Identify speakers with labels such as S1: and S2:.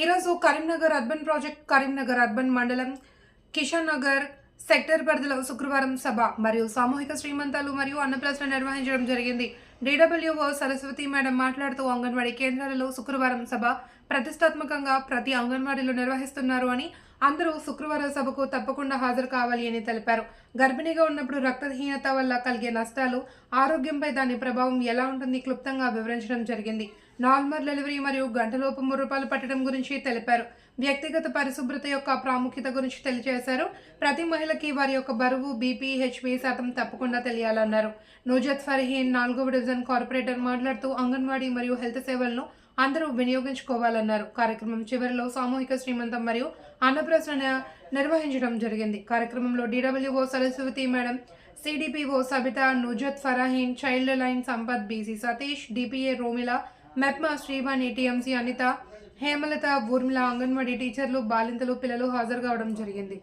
S1: ఈరోజు Karimnagar urban project Karimnagar urban మండలం Kishan Nagar sector పరిధిలో శుక్రవారం సభ మరియు సామూహిక శ్రీమంతాలు మరియు అన్నప్రాసన నిర్వహించడం జరిగింది. డీడబ్ల్యూఓ సరస్వతి మేడం మాట్లాడుతూ అంగన్వాడీ కేంద్రాలలో శుక్రవారం సభ ప్రతిష్టాత్మకంగా ప్రతి అంగన్వాడీలో నిర్వహిస్తున్నారు అని అందరూ శుక్రవారం సభకు తప్పకుండా హాజరు కావాలి అని తెలిపారు. గర్భిణీగా ఉన్నప్పుడు రక్తహీనత వల్ల కలిగే నష్టాలు ఆరోగ్యంపై దాని ప్రభావం ఎలా ఉంటుంది క్లుప్తంగా వివరించడం జరిగింది. నార్మల్ డెలివరీ మరియు గంటలోపు ముర్రపాలు పట్టడం గురించి తెలిపారు. వ్యక్తిగత పరిశుభ్రత యొక్క ప్రాముఖ్యత గురించి తెలియజేశారు. ప్రతి మహిళకి వారి యొక్క బరువు బీపీ హెచ్పి శాతం తప్పకుండా తెలియాలన్నారు. నుజత్ ఫర్హీన్ నాలుగవ డివిజన్ కార్పొరేటర్ మాట్లాడుతూ అంగన్వాడీ మరియు హెల్త్ సేవలను అందరూ వినియోగించుకోవాలన్నారు. కార్యక్రమం చివరిలో సామూహిక శ్రీమంతం మరియు అన్నప్రసన నిర్వహించడం జరిగింది. కార్యక్రమంలో DWO Saraswati madam CDPO Sabitha Nujath Farahin child line Sampath BC Satish DPA Romila MEPMA Srivani TMC Anitha Hemalatha Urmila anganwadi టీచర్లు బాలింతలు పిల్లలు హాజరు కావడం జరిగింది.